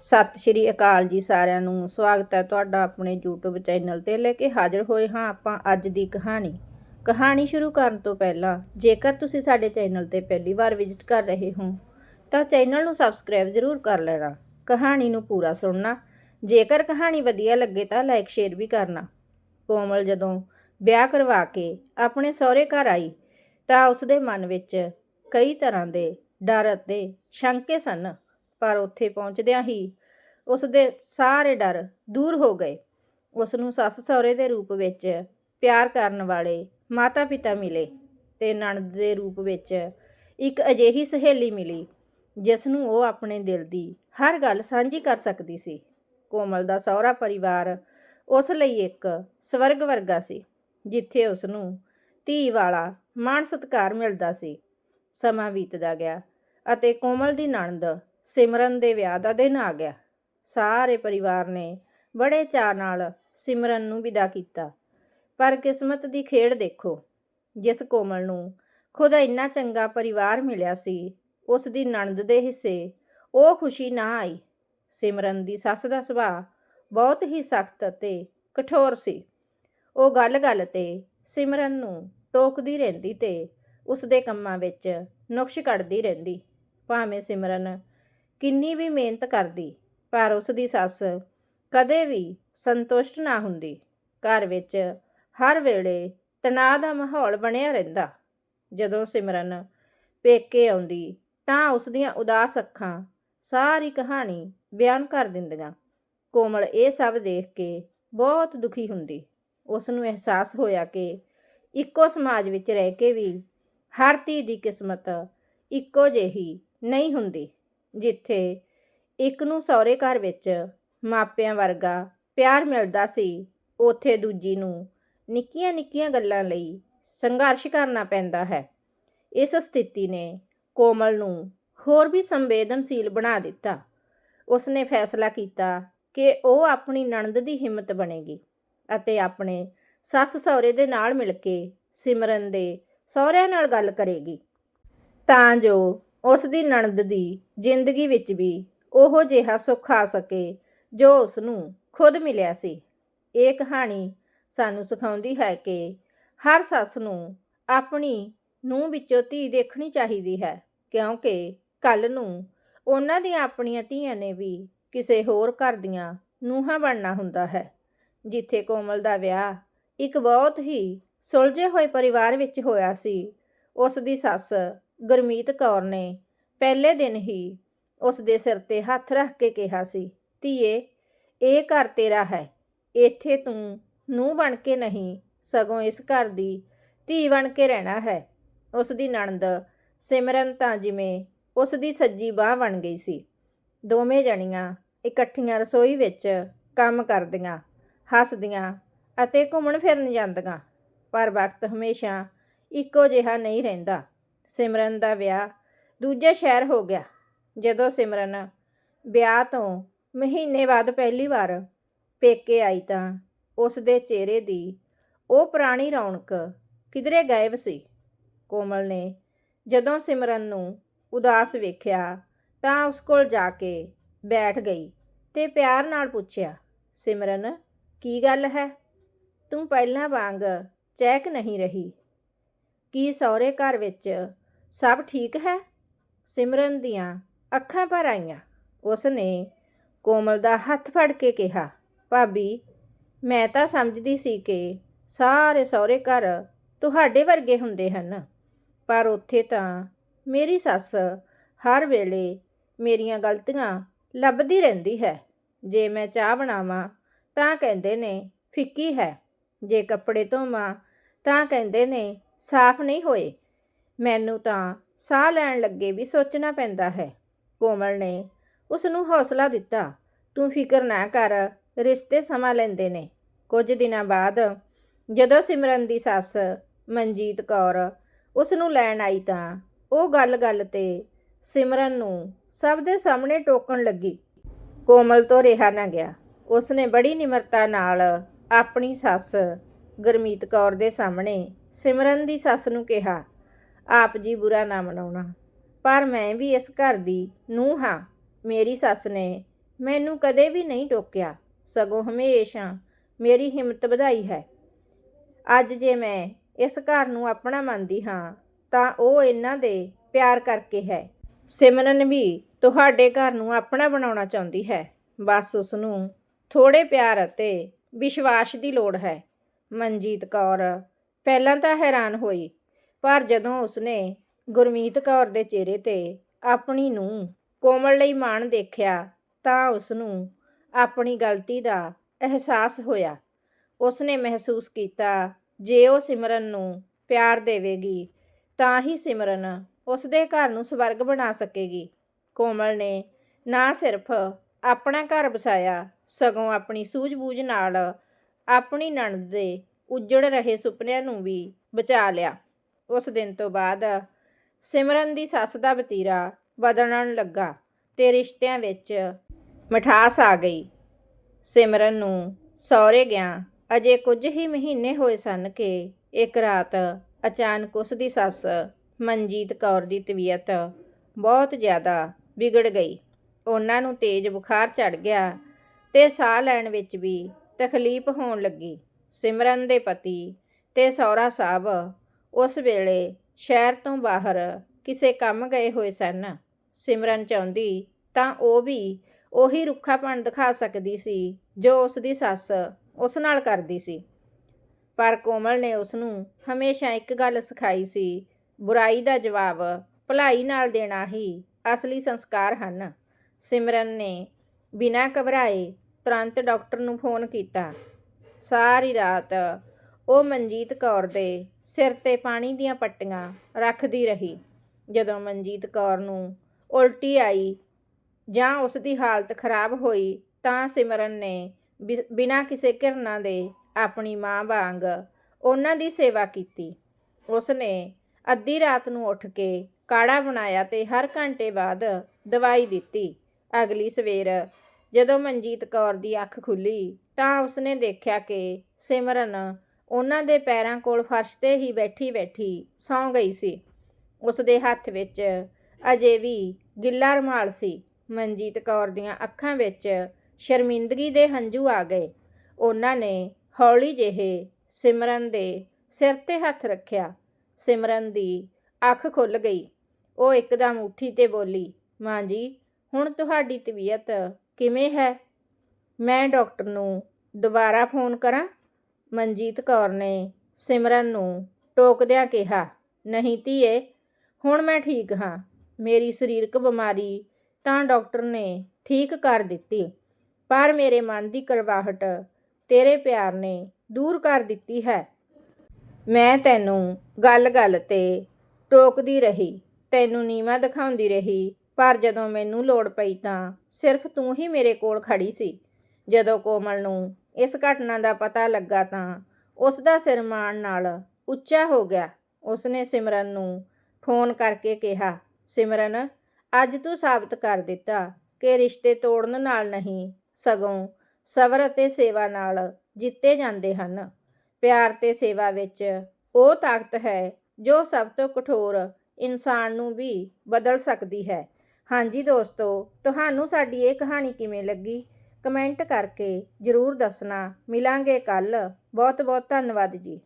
ਸਤਿ ਸ਼੍ਰੀ ਅਕਾਲ ਜੀ ਸਾਰਿਆਂ ਨੂੰ। ਸਵਾਗਤ ਹੈ ਤੁਹਾਡਾ ਆਪਣੇ YouTube ਚੈਨਲ ਤੇ ਲੈ ਕੇ ਹਾਜ਼ਰ ਹੋਏ ਹਾਂ ਆਪਾਂ ਅੱਜ ਦੀ ਕਹਾਣੀ। ਕਹਾਣੀ ਸ਼ੁਰੂ ਕਰਨ ਤੋਂ ਪਹਿਲਾਂ, ਜੇਕਰ ਤੁਸੀਂ ਸਾਡੇ ਚੈਨਲ ਤੇ ਪਹਿਲੀ ਵਾਰ ਵਿਜ਼ਿਟ ਕਰ ਰਹੇ ਹੋ, ਤਾਂ ਚੈਨਲ ਨੂੰ ਸਬਸਕ੍ਰਾਈਬ ਜ਼ਰੂਰ ਕਰ ਲੈਣਾ। ਕਹਾਣੀ ਨੂੰ ਪੂਰਾ ਸੁਣਨਾ। ਜੇਕਰ ਕਹਾਣੀ ਵਧੀਆ ਲੱਗੇ ਤਾਂ ਲਾਈਕ, ਸ਼ੇਅਰ ਵੀ ਕਰਨਾ। ਕੋਮਲ ਜਦੋਂ ਵਿਆਹ ਕਰਵਾ ਕੇ ਆਪਣੇ ਸਹੁਰੇ ਘਰ ਆਈ, ਤਾਂ ਉਸਦੇ ਮਨ ਵਿੱਚ ਕਈ ਤਰ੍ਹਾਂ ਦੇ ਡਰ ਅਤੇ ਸ਼ੰਕੇ ਸਨ। ਪਰ ਉੱਥੇ ਪਹੁੰਚਦਿਆਂ ਹੀ ਉਸ ਦੇ ਸਾਰੇ ਡਰ ਦੂਰ ਹੋ ਗਏ। ਉਸ ਨੂੰ ਸੱਸ ਸਹੁਰੇ ਦੇ ਰੂਪ ਵਿੱਚ ਪਿਆਰ ਕਰਨ ਵਾਲੇ ਮਾਤਾ ਪਿਤਾ ਮਿਲੇ ਤੇ ਨਣਦ ਦੇ ਰੂਪ ਵਿੱਚ ਇੱਕ ਅਜਿਹੀ ਸਹੇਲੀ ਮਿਲੀ ਜਿਸ ਨੂੰ ਉਹ ਆਪਣੇ ਦਿਲ ਦੀ ਹਰ ਗੱਲ ਸਾਂਝੀ ਕਰ ਸਕਦੀ ਸੀ। ਕੋਮਲ ਦਾ ਸਹੁਰਾ ਪਰਿਵਾਰ ਉਸ ਲਈ ਇੱਕ ਸਵਰਗ ਵਰਗਾ ਸੀ, ਜਿੱਥੇ ਉਸ ਨੂੰ ਧੀ ਵਾਲਾ ਮਾਣ ਸਤਿਕਾਰ ਮਿਲਦਾ ਸੀ। ਸਮਾਂ ਬੀਤਦਾ ਗਿਆ ਅਤੇ ਕੋਮਲ ਦੀ ਨਣਦ ਸਿਮਰਨ ਦੇ ਵਿਆਹ ਦਾ ਦਿਨ ਆ ਗਿਆ। ਸਾਰੇ ਪਰਿਵਾਰ ਨੇ ਬੜੇ ਚਾਅ ਨਾਲ ਸਿਮਰਨ ਨੂੰ ਵਿਦਾ ਕੀਤਾ। ਪਰ ਕਿਸਮਤ ਦੀ ਖੇਡ ਦੇਖੋ, ਜਿਸ ਕੋਮਲ ਨੂੰ ਖੁਦ ਇੰਨਾ ਚੰਗਾ ਪਰਿਵਾਰ ਮਿਲਿਆ ਸੀ, ਉਸ ਦੀ ਨਣਦ ਦੇ ਹਿੱਸੇ ਉਹ ਖੁਸ਼ੀ ਨਾ ਆਈ। ਸਿਮਰਨ ਦੀ ਸੱਸ ਦਾ ਸੁਭਾਅ ਬਹੁਤ ਹੀ ਸਖਤ ਅਤੇ ਕਠੋਰ ਸੀ। ਉਹ ਗੱਲ-ਗੱਲ ਤੇ ਸਿਮਰਨ ਨੂੰ ਟੋਕਦੀ ਰਹਿੰਦੀ ਤੇ ਉਸ ਦੇ ਕੰਮਾਂ ਵਿੱਚ ਨੁਕਸ਼ ਕੱਢਦੀ ਰਹਿੰਦੀ। ਭਾਵੇਂ ਸਿਮਰਨ ਕਿੰਨੀ ਵੀ ਮਿਹਨਤ ਕਰਦੀ, ਪਰ ਉਸ ਦੀ ਸੱਸ ਕਦੇ ਵੀ ਸੰਤੁਸ਼ਟ ਨਾ ਹੁੰਦੀ। ਘਰ ਵਿੱਚ ਹਰ ਵੇਲੇ ਤਣਾਅ ਦਾ ਮਾਹੌਲ ਬਣਿਆ ਰਹਿੰਦਾ। ਜਦੋਂ ਸਿਮਰਨ ਪੇਕੇ ਆਉਂਦੀ, ਤਾਂ ਉਸ ਦੀਆਂ ਉਦਾਸ ਅੱਖਾਂ ਸਾਰੀ ਕਹਾਣੀ ਬਿਆਨ ਕਰ ਦਿੰਦੀਆਂ। ਕੋਮਲ ਇਹ ਸਭ ਦੇਖ ਕੇ ਬਹੁਤ ਦੁਖੀ ਹੁੰਦੀ। ਉਸ ਨੂੰ ਅਹਿਸਾਸ ਹੋਇਆ ਕਿ ਇੱਕੋ ਸਮਾਜ ਵਿੱਚ ਰਹਿ ਕੇ ਵੀ ਹਰ ਧੀ ਦੀ ਕਿਸਮਤ ਇੱਕੋ ਜਿਹੀ ਨਹੀਂ ਹੁੰਦੀ। ਜਿੱਥੇ ਇੱਕ ਨੂੰ ਸਹੁਰੇ ਘਰ ਵਿੱਚ ਮਾਪਿਆਂ ਵਰਗਾ ਪਿਆਰ ਮਿਲਦਾ ਸੀ, ਉੱਥੇ ਦੂਜੀ ਨੂੰ ਨਿੱਕੀਆਂ-ਨਿੱਕੀਆਂ ਗੱਲਾਂ ਲਈ ਸੰਘਰਸ਼ ਕਰਨਾ ਪੈਂਦਾ ਹੈ। ਇਸ ਸਥਿਤੀ ਨੇ ਕੋਮਲ ਨੂੰ ਹੋਰ ਵੀ ਸੰਵੇਦਨਸ਼ੀਲ ਬਣਾ ਦਿੱਤਾ। ਉਸਨੇ ਫੈਸਲਾ ਕੀਤਾ ਕਿ ਉਹ ਆਪਣੀ ਨਣਦ ਦੀ ਹਿੰਮਤ ਬਣੇਗੀ ਅਤੇ ਆਪਣੇ ਸੱਸ ਸਹੁਰੇ ਦੇ ਨਾਲ ਮਿਲ ਕੇ ਸਿਮਰਨ ਦੇ ਸਹੁਰਿਆਂ ਨਾਲ ਗੱਲ ਕਰੇਗੀ। ਤਾਂ ਜੋ ਉਸ ਦੀ ਨਣਦ ਦੀ ਜ਼ਿੰਦਗੀ ਵਿੱਚ ਵੀ ਉਹੋ ਜਿਹਾ ਸੁੱਖ ਆ ਸਕੇ ਜੋ ਉਸ ਨੂੰ ਖੁਦ ਮਿਲਿਆ ਸੀ। ਇਹ ਕਹਾਣੀ ਸਾਨੂੰ ਸਿਖਾਉਂਦੀ ਹੈ ਕਿ ਹਰ ਸੱਸ ਨੂੰ ਆਪਣੀ ਨੂੰਹ ਵਿੱਚੋਂ ਧੀ ਦੇਖਣੀ ਚਾਹੀਦੀ ਹੈ, ਕਿਉਂਕਿ ਕੱਲ ਨੂੰ ਉਹਨਾਂ ਦੀਆਂ ਆਪਣੀਆਂ ਧੀਆਂ ਨੇ ਵੀ ਕਿਸੇ ਹੋਰ ਘਰ ਦੀਆਂ ਨੂੰਹਾਂ ਬਣਨਾ ਹੁੰਦਾ ਹੈ, ਜਿੱਥੇ ਕੋਮਲ ਦਾ ਵਿਆਹ ਇੱਕ ਬਹੁਤ ਹੀ ਸੁਲਝੇ ਹੋਏ ਪਰਿਵਾਰ ਵਿੱਚ ਹੋਇਆ ਸੀ। ਉਸ ਦੀ ਸੱਸ ਗੁਰਮੀਤ ਕੌਰ ਨੇ ਪਹਿਲੇ ਦਿਨ ਹੀ ਉਸ ਦੇ ਸਿਰ ਤੇ ਹੱਥ ਰੱਖ ਕੇ ਕਿਹਾ ਸੀ, ਧੀਏ, ਇਹ ਘਰ ਤੇਰਾ ਹੈ। ਇੱਥੇ ਤੂੰ ਨੂੰ ਬਣ ਕੇ ਨਹੀਂ, ਸਗੋਂ ਇਸ ਘਰ ਦੀ ਧੀ ਬਣ ਕੇ ਰਹਿਣਾ ਹੈ ਉਸ ਦੀ ਨਣਦ ਸਿਮਰਨ ਤਾਂ ਜਿਵੇਂ ਉਸ ਦੀ ਸੱਜੀ ਬਾਹ ਬਣ ਗਈ ਸੀ। ਦੋਵੇਂ ਜਣੀਆਂ ਇਕੱਠੀਆਂ ਰਸੋਈ ਵਿੱਚ ਕੰਮ ਕਰਦੀਆਂ, ਹੱਸਦੀਆਂ ਅਤੇ ਘੁੰਮਣ ਫਿਰਨ ਜਾਂਦੀਆਂ, ਪਰ ਵਕਤ ਹਮੇਸ਼ਾ ਇੱਕੋ ਜਿਹਾ ਨਹੀਂ ਰਹਿੰਦਾ। ਸਿਮਰਨ ਦਾ ਵਿਆਹ ਦੂਜੇ ਸ਼ਹਿਰ ਹੋ ਗਿਆ, ਜਦੋਂ ਸਿਮਰਨ ਵਿਆਹ ਤੋਂ ਮਹੀਨੇ ਬਾਅਦ ਪਹਿਲੀ ਵਾਰ ਪੇਕੇ ਆਈ ਤਾਂ ਉਸ ਦੇ ਚਿਹਰੇ ਦੀ ਉਹ ਪੁਰਾਣੀ ਰੌਣਕ ਕਿਧਰੇ ਗਾਇਬ ਸੀ। ਕੋਮਲ ਨੇ ਜਦੋਂ ਸਿਮਰਨ ਨੂੰ ਉਦਾਸ ਵੇਖਿਆ ਤਾਂ ਉਸ ਕੋਲ ਜਾ ਕੇ ਬੈਠ ਗਈ ਤੇ ਪਿਆਰ ਨਾਲ ਪੁੱਛਿਆ, ਸਿਮਰਨ, ਕੀ ਗੱਲ ਹੈ? ਤੂੰ ਪਹਿਲਾਂ ਵਾਂਗ ਚੈਕ ਨਹੀਂ ਰਹੀ? ਕੀ ਸਹੁਰੇ ਘਰ ਵਿੱਚ ਸਭ ਠੀਕ ਹੈ? ਸਿਮਰਨ ਦੀਆਂ ਅੱਖਾਂ ਭਰ ਆਈਆਂ। ਉਸ ਨੇ ਕੋਮਲ ਦਾ ਹੱਥ ਫੜ ਕੇ ਕਿਹਾ, ਭਾਬੀ, ਮੈਂ ਤਾਂ ਸਮਝਦੀ ਸੀ ਕਿ ਸਾਰੇ ਸਹੁਰੇ ਘਰ ਤੁਹਾਡੇ ਵਰਗੇ ਹੁੰਦੇ ਹਨ, ਪਰ ਉੱਥੇ ਤਾਂ ਮੇਰੀ ਸੱਸ ਹਰ ਵੇਲੇ ਮੇਰੀਆਂ ਗਲਤੀਆਂ ਲੱਭਦੀ ਰਹਿੰਦੀ ਹੈ। ਜੇ ਮੈਂ ਚਾਹ ਬਣਾਵਾਂ ਤਾਂ ਕਹਿੰਦੇ ਨੇ, ਫਿੱਕੀ ਹੈ। ਜੇ ਕੱਪੜੇ ਧੋਵਾਂ ਤਾਂ ਕਹਿੰਦੇ ਨੇ ਸਾਫ਼ ਨਹੀਂ ਹੋਏ। ਮੈਨੂੰ ਤਾਂ ਸਾਹ ਲੈਣ ਲੱਗੇ ਵੀ ਸੋਚਣਾ ਪੈਂਦਾ ਹੈ। ਕੋਮਲ ਨੇ ਉਸ ਨੂੰ ਹੌਸਲਾ ਦਿੱਤਾ। ਤੂੰ ਫਿਕਰ ਨਾ ਕਰ, ਰਿਸ਼ਤੇ ਸਮਾਂ ਲੈਂਦੇ ਨੇ। ਕੁਝ ਦਿਨਾਂ ਬਾਅਦ ਜਦੋਂ ਸਿਮਰਨ ਦੀ ਸੱਸ ਮਨਜੀਤ ਕੌਰ ਉਸ ਨੂੰ ਲੈਣ ਆਈ ਤਾਂ ਉਹ ਗੱਲ-ਗੱਲ ਤੇ ਸਿਮਰਨ ਨੂੰ ਸਭ ਦੇ ਸਾਹਮਣੇ ਟੋਕਣ ਲੱਗੀ। ਕੋਮਲ ਤੋਂ ਰਿਹਾ ਨਾ ਗਿਆ। ਉਸ ਨੇ ਬੜੀ ਨਿਮਰਤਾ ਨਾਲ ਆਪਣੀ ਸੱਸ ਗੁਰਮੀਤ ਕੌਰ ਦੇ ਸਾਹਮਣੇ ਸਿਮਰਨ ਦੀ ਸੱਸ ਨੂੰ ਕਿਹਾ, ਆਪ ਜੀ ਬੁਰਾ ਨਾ ਮਨਾਉਣਾ, ਪਰ ਮੈਂ ਵੀ ਇਸ ਘਰ ਦੀ ਨੂੰਹ ਹਾਂ। ਮੇਰੀ ਸੱਸ ਨੇ ਮੈਨੂੰ ਕਦੇ ਵੀ ਨਹੀਂ ਟੋਕਿਆ, ਸਗੋਂ ਹਮੇਸ਼ਾ ਮੇਰੀ ਹਿੰਮਤ ਵਧਾਈ ਹੈ। ਅੱਜ ਜੇ ਮੈਂ ਇਸ ਘਰ ਨੂੰ ਆਪਣਾ ਮੰਨਦੀ ਹਾਂ, ਤਾਂ ਉਹ ਇਹਨਾਂ ਦੇ ਪਿਆਰ ਕਰਕੇ ਹੈ। ਸਿਮਰਨ ਵੀ ਤੁਹਾਡੇ ਘਰ ਨੂੰ ਆਪਣਾ ਬਣਾਉਣਾ ਚਾਹੁੰਦੀ ਹੈ, ਬਸ ਉਸ ਨੂੰ ਥੋੜੇ ਪਿਆਰ ਅਤੇ ਵਿਸ਼ਵਾਸ ਦੀ ਲੋੜ ਹੈ। ਮਨਜੀਤ ਕੌਰ। ਪਹਿਲਾਂ ਤਾਂ ਹੈਰਾਨ ਹੋਈ, ਪਰ ਜਦੋਂ ਉਸਨੇ ਗੁਰਮੀਤ ਕੌਰ ਦੇ ਚਿਹਰੇ ਤੇ ਆਪਣੀ ਨੂੰ ਕੋਮਲ ਲਈ ਮਾਣ ਦੇਖਿਆ, ਤਾਂ ਉਸਨੂੰ ਆਪਣੀ ਗਲਤੀ ਦਾ ਅਹਿਸਾਸ ਹੋਇਆ। ਉਸਨੇ ਮਹਿਸੂਸ ਕੀਤਾ, ਜੇ ਉਹ ਸਿਮਰਨ ਨੂੰ ਪਿਆਰ ਦੇਵੇਗੀ, ਤਾਂ ਹੀ ਸਿਮਰਨ ਉਸਦੇ ਘਰ ਨੂੰ ਸਵਰਗ ਬਣਾ ਸਕੇਗੀ। ਕੋਮਲ ਨੇ ਨਾ ਸਿਰਫ ਆਪਣਾ ਘਰ ਬਸਾਇਆ ਸਗੋਂ ਆਪਣੀ ਸੂਝ-ਬੂਝ ਨਾਲ ਆਪਣੀ ਨਣਦ ਦੇ ਉੱਜੜ ਰਹੇ ਸੁਪਨਿਆਂ ਨੂੰ ਵੀ ਬਚਾ ਲਿਆ। ਉਸ ਦਿਨ ਤੋਂ ਬਾਅਦ ਸਿਮਰਨ ਦੀ ਸੱਸ ਦਾ ਵਤੀਰਾ ਬਦਲਣ ਲੱਗਾ ਤੇ ਰਿਸ਼ਤਿਆਂ ਵਿੱਚ ਮਠਾਸ ਆ ਗਈ। ਸਿਮਰਨ ਨੂੰ ਸਹੁਰੇ ਗਿਆ। ਅਜੇ ਕੁਝ ਹੀ ਮਹੀਨੇ ਹੋਏ ਸਨ ਕਿ ਇੱਕ ਰਾਤ ਅਚਾਨਕ ਉਸ ਦੀ ਸੱਸ ਮਨਜੀਤ ਕੌਰ ਦੀ ਤਬੀਅਤ ਬਹੁਤ ਜ਼ਿਆਦਾ ਵਿਗੜ ਗਈ। ਉਹਨਾਂ ਨੂੰ ਤੇਜ਼ ਬੁਖਾਰ ਚੜ ਗਿਆ ਤੇ ਸਾਹ ਲੈਣ ਵਿੱਚ ਵੀ ਤਕਲੀਫ ਹੋਣ ਲੱਗੀ। ਸਿਮਰਨ ਦੇ ਪਤੀ ਤੇ ਸਹੁਰਾ ਸਾਹਿਬ ਉਸ ਵੇਲੇ ਸ਼ਹਿਰ ਤੋਂ ਬਾਹਰ ਕਿਸੇ ਕੰਮ ਗਏ ਹੋਏ ਸਨ। ਸਿਮਰਨ ਚਾਹੁੰਦੀ ਤਾਂ ਉਹ ਵੀ ਉਹੀ ਰੁੱਖਾਪਣ ਦਿਖਾ ਸਕਦੀ ਸੀ ਜੋ ਉਸ ਦੀ ਸੱਸ ਉਸ ਨਾਲ ਕਰਦੀ ਸੀ। ਪਰ ਕੋਮਲ ਨੇ ਉਸ ਨੂੰ ਹਮੇਸ਼ਾ ਇੱਕ ਗੱਲ ਸਿਖਾਈ ਸੀ, ਬੁਰਾਈ ਦਾ ਜਵਾਬ ਭਲਾਈ ਨਾਲ ਦੇਣਾ ਹੀ ਅਸਲੀ ਸੰਸਕਾਰ ਹਨ। ਸਿਮਰਨ ਨੇ ਬਿਨਾਂ ਘਬਰਾਏ ਤੁਰੰਤ ਡਾਕਟਰ ਨੂੰ ਫੋਨ ਕੀਤਾ। ਸਾਰੀ ਰਾਤ ਉਹ ਮਨਜੀਤ ਕੌਰ ਦੇ ਸਿਰ ਤੇ ਪਾਣੀ ਦੀਆਂ ਪੱਟੀਆਂ ਰੱਖਦੀ ਰਹੀ। ਜਦੋਂ ਮਨਜੀਤ ਕੌਰ ਨੂੰ ਉਲਟੀ ਆਈ ਜਾਂ ਉਸ ਦੀ ਹਾਲਤ ਖਰਾਬ ਹੋਈ ਤਾਂ ਸਿਮਰਨ ਨੇ ਬਿ- ਬਿਨਾਂ ਕਿਸੇ ਘਿਰਨਾ ਦੇ ਆਪਣੀ ਮਾਂ ਵਾਂਗ ਉਹਨਾਂ ਦੀ ਸੇਵਾ ਕੀਤੀ। ਉਸ ਨੇ ਅੱਧੀ ਰਾਤ ਨੂੰ ਉੱਠ ਕੇ ਕਾੜਾ ਬਣਾਇਆ ਤੇ ਹਰ ਘੰਟੇ ਬਾਅਦ ਦਵਾਈ ਦਿੱਤੀ। ਅਗਲੀ ਸਵੇਰ ਜਦੋਂ ਮਨਜੀਤ ਕੌਰ ਦੀ ਅੱਖ ਖੁੱਲੀ ਤਾਂ ਉਸਨੇ ਦੇਖਿਆ ਕਿ ਸਿਮਰਨ ਉਹਨਾਂ ਦੇ ਪੈਰਾਂ ਕੋਲ ਫਰਸ਼ ਤੇ ਹੀ ਬੈਠੀ-ਬੈਠੀ ਸੌਂ ਗਈ ਸੀ। ਉਸ ਦੇ ਹੱਥ ਵਿੱਚ ਅਜੇ ਵੀ ਗਿੱਲਾ ਰੁਮਾਲ ਸੀ। ਮਨਜੀਤ ਕੌਰ ਦੀਆਂ ਅੱਖਾਂ ਵਿੱਚ ਸ਼ਰਮਿੰਦਗੀ ਦੇ ਹੰਝੂ ਆ ਗਏ। ਉਹਨਾਂ ਨੇ ਹੌਲੀ ਜਿਹੇ ਸਿਮਰਨ ਦੇ ਸਿਰ ਤੇ ਹੱਥ ਰੱਖਿਆ। ਸਿਮਰਨ ਦੀ ਅੱਖ ਖੁੱਲ ਗਈ। ਉਹ ਇੱਕਦਮ ਉੱਠੀ ਤੇ ਬੋਲੀ, ਮਾਂ ਜੀ, ਹੁਣ ਤੁਹਾਡੀ ਤਬੀਅਤ ਕਿਵੇਂ ਹੈ? ਮੈਂ ਡਾਕਟਰ ਨੂੰ ਦੁਬਾਰਾ ਫੋਨ ਕਰਾਂ? ਮਨਜੀਤ ਕੌਰ ਨੇ ਸਿਮਰਨ ਨੂੰ ਟੋਕਦਿਆਂ ਕਿਹਾ, ਨਹੀਂ ਧੀਏ, ਹੁਣ ਮੈਂ ਠੀਕ ਹਾਂ। ਮੇਰੀ ਸਰੀਰਕ ਬਿਮਾਰੀ ਤਾਂ ਡਾਕਟਰ ਨੇ ਠੀਕ ਕਰ ਦਿੱਤੀ, ਪਰ ਮੇਰੇ ਮਨ ਦੀ ਕਰਵਾਹਟ ਤੇਰੇ ਪਿਆਰ ਨੇ ਦੂਰ ਕਰ ਦਿੱਤੀ ਹੈ। ਮੈਂ ਤੈਨੂੰ ਗੱਲ-ਗੱਲ ਤੇ ਟੋਕਦੀ ਰਹੀ, ਤੈਨੂੰ ਨੀਵਾਂ ਦਿਖਾਉਂਦੀ ਰਹੀ ਪਰ ਜਦੋਂ ਮੈਨੂੰ ਲੋੜ ਪਈ ਤਾਂ ਸਿਰਫ ਤੂੰ ਹੀ ਮੇਰੇ ਕੋਲ ਖੜੀ ਸੀ। ਜਦੋਂ ਕੋਮਲ ਨੂੰ ਇਸ ਘਟਨਾ ਦਾ ਪਤਾ ਲੱਗਾ ਤਾਂ ਉਸ ਦਾ ਸਿਰ ਮਾਣ ਨਾਲ ਉੱਚਾ ਹੋ ਗਿਆ। ਉਸਨੇ ਸਿਮਰਨ ਨੂੰ ਫੋਨ ਕਰਕੇ ਕਿਹਾ, ਸਿਮਰਨ, ਅੱਜ ਤੂੰ ਸਾਬਤ ਕਰ ਦਿੱਤਾ ਕਿ ਰਿਸ਼ਤੇ ਤੋੜਨ ਨਾਲ ਨਹੀਂ, ਸਗੋਂ ਸਬਰ ਅਤੇ ਸੇਵਾ ਨਾਲ ਜਿੱਤੇ ਜਾਂਦੇ ਹਨ। ਪਿਆਰ ਤੇ ਸੇਵਾ ਵਿੱਚ ਉਹ ਤਾਕਤ ਹੈ ਜੋ ਸਭ ਤੋਂ ਕਠੋਰ ਇਨਸਾਨ ਨੂੰ ਵੀ ਬਦਲ ਸਕਦੀ ਹੈ। ਹਾਂਜੀ ਦੋਸਤੋ, ਤੁਹਾਨੂੰ ਸਾਡੀ ਇਹ ਕਹਾਣੀ ਕਿਵੇਂ ਲੱਗੀ? ਕਮੈਂਟ ਕਰਕੇ ਜਰੂਰ ਦੱਸਣਾ। ਮਿਲਾਂਗੇ ਕੱਲ ਬਹੁਤ ਬਹੁਤ ਧੰਨਵਾਦ ਜੀ।